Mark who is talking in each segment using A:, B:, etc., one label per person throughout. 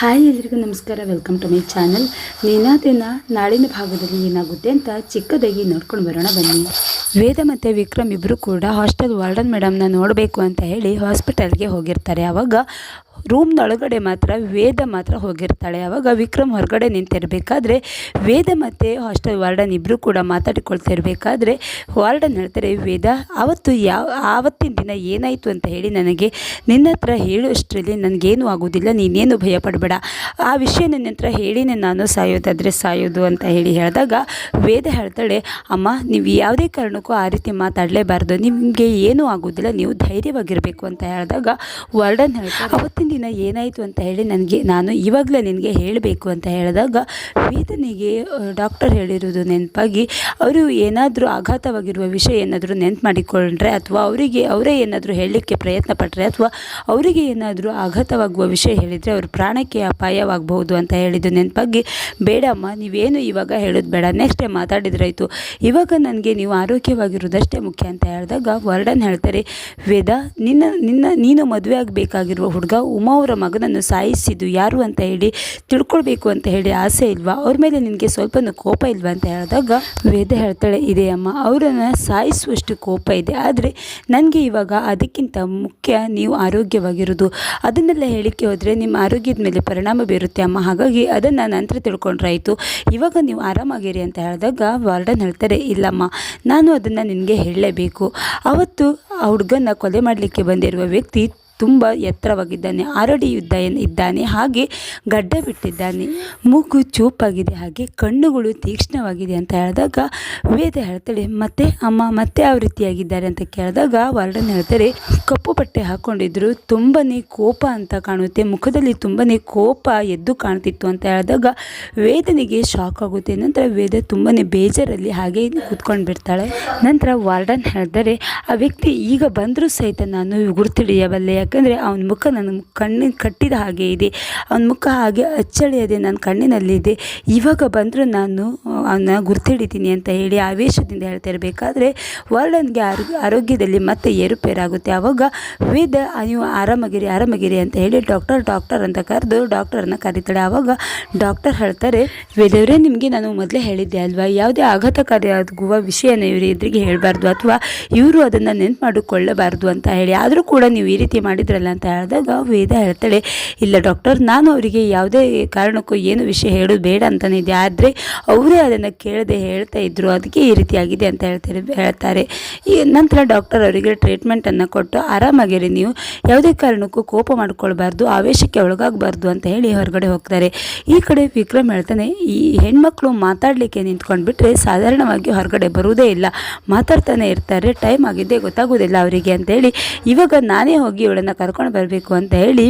A: Hi ಎಲ್ರಿಗೂ ನಮಸ್ಕಾರ welcome to my channel ನೀನಾದಿನ ನಾಳಿನ ಭಾಗದಲ್ಲಿ ಏನಾಗುತ್ತೆ ಅಂತ ಚಿಕ್ಕದಾಗಿ ನೋಡ್ಕೊಂಡು ಬರೋಣ ಬನ್ನಿ. ವೇದ ಮತ್ತು ವಿಕ್ರಮ್ ಇಬ್ಬರು ಕೂಡ ಹಾಸ್ಟೆಲ್ ವಾರ್ಡನ್ ಮೇಡಮ್ನ ನೋಡಬೇಕು ಅಂತ ಹೇಳಿ ಹಾಸ್ಪಿಟಲ್ಗೆ ಹೋಗಿರ್ತಾರೆ. ಆವಾಗ ರೂಮ್ನೊಳಗಡೆ ಮಾತ್ರ, ವೇದ ಮಾತ್ರ ಹೋಗಿರ್ತಾಳೆ. ಆವಾಗ ವಿಕ್ರಮ್ ಹೊರಗಡೆ ನಿಂತಿರಬೇಕಾದ್ರೆ, ವೇದ ಮತ್ತು ಹಾಸ್ಟೆಲ್ ವಾರ್ಡನ್ ಇಬ್ಬರು ಕೂಡ ಮಾತಾಡಿಕೊಳ್ತಾ ಇರಬೇಕಾದ್ರೆ ವಾರ್ಡನ್ ಹೇಳ್ತಾರೆ, ವೇದ ಆವತ್ತು ಯಾವ ಆವತ್ತಿನ ದಿನ ಏನಾಯಿತು ಅಂತ ಹೇಳಿ ನನಗೆ ನಿನ್ನ ಹತ್ರ ಹೇಳುವಷ್ಟರಲ್ಲಿ ನನಗೇನು ಆಗೋದಿಲ್ಲ, ನೀನೇನು ಭಯ ಪಡಬೇಡ ಆ ವಿಷಯ ನನ್ನ ಹತ್ರ ಹೇಳಿನೇ ನಾನು ಸಾಯೋದಾದರೆ ಸಾಯೋದು ಅಂತ ಹೇಳಿ ಹೇಳಿದಾಗ, ವೇದ ಹೇಳ್ತಾಳೆ, ಅಮ್ಮ, ನೀವು ಯಾವುದೇ ಕಾರಣಕ್ಕೂ ಆ ರೀತಿ ಮಾತಾಡಲೇಬಾರ್ದು. ನಿಮಗೆ ಏನೂ ಆಗೋದಿಲ್ಲ, ನೀವು ಧೈರ್ಯವಾಗಿರಬೇಕು ಅಂತ ಹೇಳಿದಾಗ, ವಾರ್ಡನ್ ಹೇಳ್ತಾರೆ, ಅವತ್ತಿನ ದಿನ ಏನಾಯಿತು ಅಂತ ಹೇಳಿ ನನಗೆ, ನಾನು ಇವಾಗಲೇ ನಿನಗೆ ಹೇಳಬೇಕು ಅಂತ ಹೇಳಿದಾಗ ವೇದನಿಗೆ ಡಾಕ್ಟರ್ ಹೇಳಿರೋದು ನೆನಪಾಗಿ, ಅವರು ಏನಾದರೂ ಆಘಾತವಾಗಿರುವ ವಿಷಯ ಏನಾದರೂ ನೆನ್ಪು ಮಾಡಿಕೊಂಡ್ರೆ ಅಥವಾ ಅವರಿಗೆ, ಅವರೇ ಏನಾದರೂ ಹೇಳಲಿಕ್ಕೆ ಪ್ರಯತ್ನ ಪಟ್ಟರೆ ಅಥವಾ ಅವರಿಗೆ ಏನಾದರೂ ಆಘಾತವಾಗುವ ವಿಷಯ ಹೇಳಿದರೆ ಅವರು ಪ್ರಾಣಕ್ಕೆ ಅಪಾಯವಾಗಬಹುದು ಅಂತ ಹೇಳಿದ್ದು ನೆನಪಾಗಿ, ಬೇಡಮ್ಮ, ನೀವೇನು ಇವಾಗ ಹೇಳೋದು ಬೇಡ ನೆಕ್ಸ್ಟ್ ಮಾತಾಡಿದ್ರಾಯ್ತು, ಇವಾಗ ನನಗೆ ನೀವು ಆರೋಗ್ಯವಾಗಿರೋದಷ್ಟೇ ಮುಖ್ಯ ಅಂತ ಹೇಳಿದಾಗ ವರ್ಡನ್ ಹೇಳ್ತಾರೆ, ವೇದ, ನಿನ್ನ ನಿನ್ನ, ನೀನು ಮದುವೆ ಆಗಬೇಕಾಗಿರುವ ಹುಡುಗ ಉಮಾ ಅವರ ಮಗನನ್ನು ಸಾಯಿಸಿದ್ದು ಯಾರು ಅಂತ ಹೇಳಿ ತಿಳ್ಕೊಳ್ಬೇಕು ಅಂತ ಹೇಳಿ ಆಸೆ ಇಲ್ವಾ? ಅವ್ರ ಮೇಲೆ ನಿನಗೆ ಸ್ವಲ್ಪನೂ ಕೋಪ ಇಲ್ವಾ ಅಂತ ಹೇಳಿದಾಗ ವೇದ ಹೇಳ್ತಾಳೆ, ಇದೆ ಅಮ್ಮ, ಅವರನ್ನು ಸಾಯಿಸುವಷ್ಟು ಕೋಪ ಇದೆ. ಆದರೆ ನನಗೆ ಇವಾಗ ಅದಕ್ಕಿಂತ ಮುಖ್ಯ ನೀವು ಆರೋಗ್ಯವಾಗಿರೋದು. ಅದನ್ನೆಲ್ಲ ಹೇಳಿಕೆ ಹೋದರೆ ನಿಮ್ಮ ಆರೋಗ್ಯದ ಮೇಲೆ ಪರಿಣಾಮ ಬೀರುತ್ತೆ ಅಮ್ಮ. ಹಾಗಾಗಿ ಅದನ್ನು ನಂತರ ತಿಳ್ಕೊಂಡ್ರಾಯಿತು ಇವಾಗ ನೀವು ಆರಾಮಾಗಿರಿ ಅಂತ ಹೇಳಿದಾಗ ವಾರ್ಡನ್ ಹೇಳ್ತಾರೆ, ಇಲ್ಲಮ್ಮ, ನಾನು ಅದನ್ನು ನಿನಗೆ ಹೇಳಲೇಬೇಕು. ಅವತ್ತು ಆ ಹುಡುಗನ ಕೊಲೆ ಮಾಡಲಿಕ್ಕೆ ಬಂದಿರುವ ವ್ಯಕ್ತಿ ತುಂಬ ಎತ್ತರವಾಗಿದ್ದಾನೆ ಆರಡಿ ಯುದ್ಧ ಇದ್ದಾನೆ, ಹಾಗೆ ಗಡ್ಡ ಬಿಟ್ಟಿದ್ದಾನೆ. ಮೂಗು ಚೂಪಾಗಿದೆ, ಹಾಗೆ ಕಣ್ಣುಗಳು ತೀಕ್ಷ್ಣವಾಗಿದೆ ಅಂತ ಹೇಳಿದಾಗ ವೇದ ಹೇಳ್ತಾಳೆ, ಮತ್ತೆ ಅಮ್ಮ, ಮತ್ತೆ ಯಾವ ರೀತಿಯಾಗಿದ್ದಾರೆ? ಅಂತ ಕೇಳಿದಾಗ ವಾರ್ಡನ್ ಹೇಳ್ತಾರೆ, ಕಪ್ಪು ಬಟ್ಟೆ ಹಾಕೊಂಡಿದ್ರು, ತುಂಬನೇ ಕೋಪ ಅಂತ ಕಾಣುತ್ತೆ, ಮುಖದಲ್ಲಿ ತುಂಬನೇ ಕೋಪ ಎದ್ದು ಕಾಣ್ತಿತ್ತು ಅಂತ ಹೇಳಿದಾಗ ವೇದನಿಗೆ ಶಾಕ್ ಆಗುತ್ತೆ. ನಂತರ ವೇದ ತುಂಬನೇ ಬೇಜಾರಲ್ಲಿ ಹಾಗೆ ಕೂತ್ಕೊಂಡು ಬಿಡ್ತಾಳೆ. ನಂತರ ವಾರ್ಡನ್ ಹೇಳಿದರೆ ಆ ವ್ಯಕ್ತಿ ಈಗ ಬಂದರೂ ಸಹಿತ ನಾನು ಗುರ್ತಿಡಿಯಬಲ್ಲೆ ಯಾಕಂದರೆ ಅವನ ಮುಖ ನನ್ನ ಕಣ್ಣಿನ ಕಟ್ಟಿದ ಹಾಗೆ ಇದೆ. ಅವನ ಮುಖ ಹಾಗೆ ಅಚ್ಚಳಿಯದೆ ನನ್ನ ಕಣ್ಣಿನಲ್ಲಿದೆ. ಇವಾಗ ಬಂದರೂ ನಾನು ಅವನ ಗುರ್ತಿಡಿತೀನಿ ಅಂತ ಹೇಳಿ ಆವೇಶದಿಂದ ಹೇಳ್ತಾ ಇರಬೇಕಾದ್ರೆ ವರ್ಣನ್ಗೆ ಆರೋಗ್ಯ ಆರೋಗ್ಯದಲ್ಲಿ ಮತ್ತೆ ಏರುಪೇರಾಗುತ್ತೆ. ಆವಾಗ ವೇದ ನೀವು ಆರಾಮಗಿರಿ ಆರಾಮಗಿರಿ ಅಂತ ಹೇಳಿ ಡಾಕ್ಟರ್ ಡಾಕ್ಟರ್ ಅಂತ ಕರೆದು ಡಾಕ್ಟರನ್ನ ಕರೀತಾಳೆ. ಆವಾಗ ಡಾಕ್ಟರ್ ಹೇಳ್ತಾರೆ, ವೇದವರೇ, ನಿಮಗೆ ನಾನು ಮೊದಲೇ ಹೇಳಿದ್ದೆ ಅಲ್ವಾ? ಯಾವುದೇ ಆಘಾತಕಾರಿಯಾಗುವ ವಿಷಯನ ಇವರು ಎದುರಿಗೆ ಹೇಳಬಾರ್ದು ಅಥವಾ ಇವರು ಅದನ್ನು ನೆನ್ಪು ಮಾಡಿಕೊಳ್ಳಬಾರ್ದು ಅಂತ ಹೇಳಿ. ಆದರೂ ಕೂಡ ನೀವು ಈ ರೀತಿ ಮಾಡಿದ್ರಲ್ಲ ಅಂತ ಹೇಳಿದಾಗ ವೇದ ಹೇಳ್ತಾಳೆ, ಇಲ್ಲ ಡಾಕ್ಟರ್ ನಾನು ಅವರಿಗೆ ಯಾವುದೇ ಕಾರಣಕ್ಕೂ ಏನು ವಿಷಯ ಹೇಳೋದು ಬೇಡ ಅಂತಲೇ ಇದೆ. ಆದರೆ ಅವರೇ ಅದನ್ನು ಕೇಳದೆ ಹೇಳ್ತಾ ಇದ್ರು. ಅದಕ್ಕೆ ಈ ರೀತಿ ಆಗಿದೆ ಅಂತ ಹೇಳ್ತಾರೆ ಹೇಳ್ತಾರೆ. ಈ ನಂತರ ಡಾಕ್ಟರ್ ಅವರಿಗೆ ಟ್ರೀಟ್ಮೆಂಟನ್ನು ಕೊಟ್ಟು, ಆರಾಮಾಗಿರಿ, ನೀವು ಯಾವುದೇ ಕಾರಣಕ್ಕೂ ಕೋಪ ಮಾಡ್ಕೊಳ್ಬಾರ್ದು, ಆವೇಶಕ್ಕೆ ಒಳಗಾಗಬಾರ್ದು ಅಂತ ಹೇಳಿ ಹೊರಗಡೆ ಹೋಗ್ತಾರೆ. ಈ ಕಡೆ ವಿಕ್ರಮ್ ಹೇಳ್ತಾನೆ, ಈ ಹೆಣ್ಮಕ್ಳು ಮಾತಾಡಲಿಕ್ಕೆ ನಿಂತ್ಕೊಂಡ್ಬಿಟ್ರೆ ಸಾಧಾರಣವಾಗಿ ಹೊರಗಡೆ ಬರುವುದೇ ಇಲ್ಲ. ಮಾತಾಡ್ತಾನೆ ಇರ್ತಾರೆ, ಟೈಮ್ ಆಗಿದೆ ಗೊತ್ತಾಗೋದಿಲ್ಲ ಅವರಿಗೆ ಅಂತೇಳಿ ಇವಾಗ ನಾನೇ ಹೋಗಿ ಇವಳನ್ನು ಕರ್ಕೊಂಡು ಬರಬೇಕು ಅಂತ ಹೇಳಿ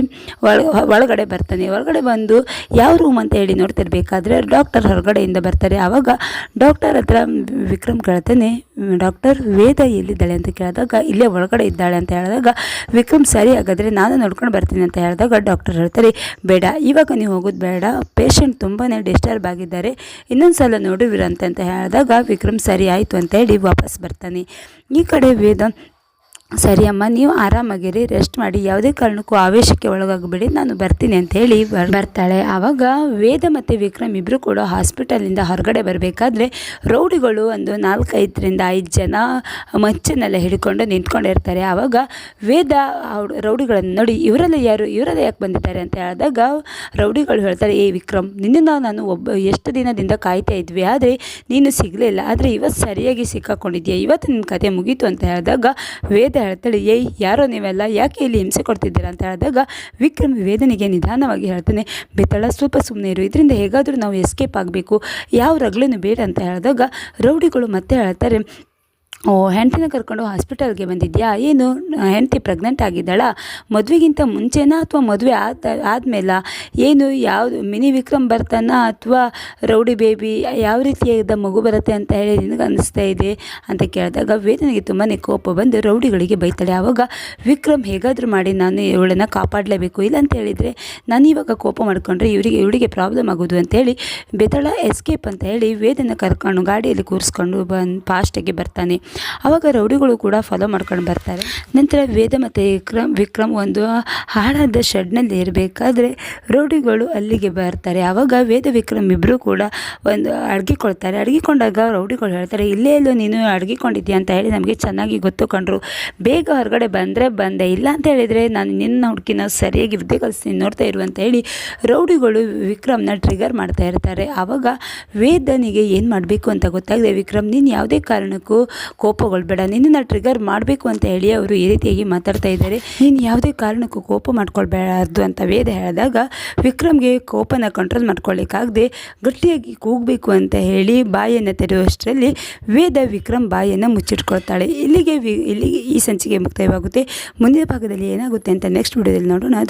A: ಒಳ ಒಳಗಡೆ ಬರ್ತಾನೆ. ಒಳಗಡೆ ಬಂದು ಯಾವ ರೂಮ್ ಅಂತ ಹೇಳಿ ನೋಡ್ತಿರ್ಬೇಕಾದ್ರೆ ಡಾಕ್ಟರ್ ಹೊರಗಡೆಯಿಂದ ಬರ್ತಾರೆ. ಆವಾಗ ಡಾಕ್ಟರ್ ಹತ್ರ ವಿಕ್ರಮ್ ಕೇಳ್ತಾನೆ, ಡಾಕ್ಟರ್ ವೇದ ಎಲ್ಲಿದ್ದಾಳೆ? ಅಂತ ಕೇಳಿದಾಗ, ಇಲ್ಲೇ ಒಳಗಡೆ ಇದ್ದಾಳೆ ಅಂತ ಹೇಳಿದಾಗ, ವಿಕ್ರಮ್ ಸರಿ ಹಾಗಾದರೆ ನಾನು ನೋಡ್ಕೊಂಡು ಬರ್ತೀನಿ ಅಂತ ಹೇಳಿದಾಗ ಡಾಕ್ಟರ್ ಹೇಳ್ತಾರೆ, ಬೇಡ, ಇವಾಗ ನೀವು ಹೋಗೋದು ಬೇಡ. ಪೇಷಂಟ್ ತುಂಬಾ ಡಿಸ್ಟರ್ಬ್ ಆಗಿದ್ದಾರೆ. ಇನ್ನೊಂದು ಸಲ ನೋಡುವಿರಂತೆ ಅಂತ ಹೇಳಿದಾಗ ವಿಕ್ರಮ್ ಸರಿ ಆಯಿತು ಅಂತ ಹೇಳಿ ವಾಪಸ್ ಬರ್ತಾನೆ. ಈ ಕಡೆ ವೇದ ಸರಿ ಅಮ್ಮ, ನೀವು ಆರಾಮಾಗಿರಿ ರೆಸ್ಟ್ ಮಾಡಿ, ಯಾವುದೇ ಕಾರಣಕ್ಕೂ ಆವೇಶಕ್ಕೆ ಒಳಗಾಗಬೇಡಿ, ನಾನು ಬರ್ತೀನಿ ಅಂತ ಹೇಳಿ ಬರ್, ಬರ್ತಾಳೆ. ಆವಾಗ ವೇದ ಮತ್ತು ವಿಕ್ರಮ್ ಇಬ್ಬರು ಕೂಡ ಹಾಸ್ಪಿಟಲಿಂದ ಹೊರಗಡೆ ಬರಬೇಕಾದ್ರೆ ರೌಡಿಗಳು ಒಂದು ನಾಲ್ಕೈದರಿಂದ ಐದು ಜನ ಮಚ್ಚನ್ನೆಲ್ಲ ಹಿಡ್ಕೊಂಡು ನಿಂತ್ಕೊಂಡಿರ್ತಾರೆ ಆವಾಗ ವೇದ ರೌಡಿಗಳನ್ನು ನೋಡಿ, ಇವರೆಲ್ಲ ಯಾರು? ಇವರೆಲ್ಲ ಯಾಕೆ ಬಂದಿದ್ದಾರೆ? ಅಂತ ಹೇಳಿದಾಗ ರೌಡಿಗಳು ಹೇಳ್ತಾರೆ, ಏ ವಿಕ್ರಮ್ ನಿನ್ನ ನಾನು ಒಬ್ಬ, ಎಷ್ಟು ದಿನದಿಂದ ಕಾಯ್ತಾ ಇದ್ವಿ, ಆದರೆ ನೀನು ಸಿಗಲಿಲ್ಲ. ಆದರೆ ಇವತ್ತು ಸರಿಯಾಗಿ ಸಿಕ್ಕಾಕೊಂಡಿದ್ಯಾ? ಇವತ್ತು ನಿನ್ನ ಕತೆ ಮುಗೀತು ಅಂತ ಹೇಳಿದಾಗ ವೇದ ಹೇಳ್ತಾಳೆ ಏಯ್, ಯಾರೋ ನೀವೆಲ್ಲ ಯಾಕೆ ಇಲ್ಲಿ ಹಿಂಸೆ ಕೊಡ್ತಿದ್ದೀರಾ? ಅಂತ ಹೇಳಿದಾಗ ವಿಕ್ರಮ್ ವೇದನೆಗೆ ನಿಧಾನವಾಗಿ ಹೇಳ್ತಾನೆ, ಬೆತ್ತಳ, ಸ್ವಲ್ಪ ಸುಮ್ಮನೆ ಇರು, ಇದರಿಂದ ಹೇಗಾದರೂ ನಾವು ಎಸ್ಕೇಪ್ ಆಗಬೇಕು. ಯಾವ ರಗ್ಲೂ ಬೇಡ ಅಂತ ಹೇಳಿದಾಗ ರೌಡಿಗಳು ಮತ್ತೆ ಹೇಳ್ತಾರೆ ಓ, ಹೆಂಡತಿನ ಕರ್ಕೊಂಡು ಹಾಸ್ಪಿಟಲ್ಗೆ ಬಂದಿದ್ಯಾ? ಏನು, ಹೆಂಡತಿ ಪ್ರೆಗ್ನೆಂಟ್ ಆಗಿದ್ದಾಳ? ಮದುವೆಗಿಂತ ಮುಂಚೆನಾ ಅಥವಾ ಮದುವೆ ಆದ, ಆದಮೇಲೆ? ಏನು, ಯಾವುದು, ಮಿನಿ ವಿಕ್ರಮ್ ಬರ್ತಾನ ಅಥವಾ ರೌಡಿ ಬೇಬಿ, ಯಾವ ರೀತಿಯಾದ ಮಗು ಬರುತ್ತೆ ಅಂತ ಹೇಳಿ ನಿನಗೆ ಅನ್ನಿಸ್ತಾ ಇದೆ ಅಂತ ಕೇಳಿದಾಗ ವೇದನೆಗೆ ತುಂಬಾ ಕೋಪ ಬಂದು ರೌಡಿಗಳಿಗೆ ಬೈತಾಳೆ. ಆವಾಗ ವಿಕ್ರಮ್ ಹೇಗಾದರೂ ಮಾಡಿ ನಾನು ಇವಳನ್ನು ಕಾಪಾಡಲೇಬೇಕು. ಇಲ್ಲ ಅಂತ ಹೇಳಿದರೆ ನಾನು ಇವಾಗ ಕೋಪ ಮಾಡಿಕೊಂಡ್ರೆ ಇವರಿಗೆ, ಇವಳಿಗೆ ಪ್ರಾಬ್ಲಮ್ ಆಗೋದು ಅಂತೇಳಿ ಬೆತಳ ಎಸ್ಕೇಪ್ ಅಂತ ಹೇಳಿ ವೇದನ ಕರ್ಕೊಂಡು ಗಾಡಿಯಲ್ಲಿ ಕೂರಿಸ್ಕೊಂಡು ಬಂದು ಫಾಸ್ಟಾಗಿ ಬರ್ತಾನೆ. ಆವಾಗ ರೌಡಿಗಳು ಕೂಡ ಫಾಲೋ ಮಾಡ್ಕೊಂಡು ಬರ್ತಾರೆ. ನಂತರ ವೇದ ಮತ್ತು ವಿಕ್ರಮ್ ವಿಕ್ರಮ್ ಒಂದು ಹಾಳಾದ ಶೆಡ್ನಲ್ಲಿ ಇರಬೇಕಾದ್ರೆ ರೌಡಿಗಳು ಅಲ್ಲಿಗೆ ಬರ್ತಾರೆ. ಆವಾಗ ವೇದ, ವಿಕ್ರಮ್ ಇಬ್ಬರು ಕೂಡ ಒಂದು ಅಡಗಿಕೊಳ್ತಾರೆ. ಅಡಗಿಕೊಂಡಾಗ ರೌಡಿಗಳು ಹೇಳ್ತಾರೆ, ಇಲ್ಲೇ ಎಲ್ಲೋ ನೀನು ಅಡಗಿಕೊಂಡಿದ್ದೀಯ ಅಂತ ಹೇಳಿ ನಮಗೆ ಚೆನ್ನಾಗಿ ಗೊತ್ತು ಕಂಡ್ರು. ಬೇಗ ಹೊರಗಡೆ ಬಂದರೆ ಬಂದೆ, ಇಲ್ಲ ಅಂತ ಹೇಳಿದರೆ ನಾನು ನಿನ್ನ ಹುಡುಕಿನ ಸರಿಯಾಗಿ ವಿದ್ಯೆ ಕಲಿಸ್ತೀನಿ, ನೋಡ್ತಾ ಇರು ಅಂತ ಹೇಳಿ ರೌಡಿಗಳು ವಿಕ್ರಮ್ನ ಟ್ರಿಗರ್ ಮಾಡ್ತಾ ಇರ್ತಾರೆ. ಆವಾಗ ವೇದನಿಗೆ ಏನು ಮಾಡಬೇಕು ಅಂತ ಗೊತ್ತಾಗಿದೆ, ವಿಕ್ರಮ್, ನೀನು ಯಾವುದೇ ಕಾರಣಕ್ಕೂ ಕೋಪಗೊಳ್ಬೇಡ ನಿನ್ನನ್ನು ಟ್ರಿಗರ್ ಮಾಡಬೇಕು ಅಂತ ಹೇಳಿ ಅವರು ಈ ರೀತಿಯಾಗಿ ಮಾತಾಡ್ತಾ ಇದ್ದಾರೆ. ನೀನು ಯಾವುದೇ ಕಾರಣಕ್ಕೂ ಕೋಪ ಮಾಡ್ಕೊಳ್ಬಾರ್ದು ಅಂತ ವೇದ ಹೇಳಿದಾಗ, ವಿಕ್ರಮ್ಗೆ ಕೋಪನ ಕಂಟ್ರೋಲ್ ಮಾಡ್ಕೊಳ್ಳಿಕ್ಕಾಗದೆ ಗಟ್ಟಿಯಾಗಿ ಕೂಗಬೇಕು ಅಂತ ಹೇಳಿ ಬಾಯನ್ನು ತೆರೆಯುವಷ್ಟರಲ್ಲಿ ವೇದ ವಿಕ್ರಮ್ ಬಾಯನ್ನು ಮುಚ್ಚಿಟ್ಕೊಳ್ತಾಳೆ. ಇಲ್ಲಿಗೆ ವಿ ಇಲ್ಲಿಗೆ ಈ ಸಂಚಿಕೆ ಮುಕ್ತಾಯವಾಗುತ್ತೆ. ಮುಂದಿನ ಭಾಗದಲ್ಲಿ ಏನಾಗುತ್ತೆ ಅಂತ ನೆಕ್ಸ್ಟ್ ವಿಡಿಯೋದಲ್ಲಿ ನೋಡೋಣ.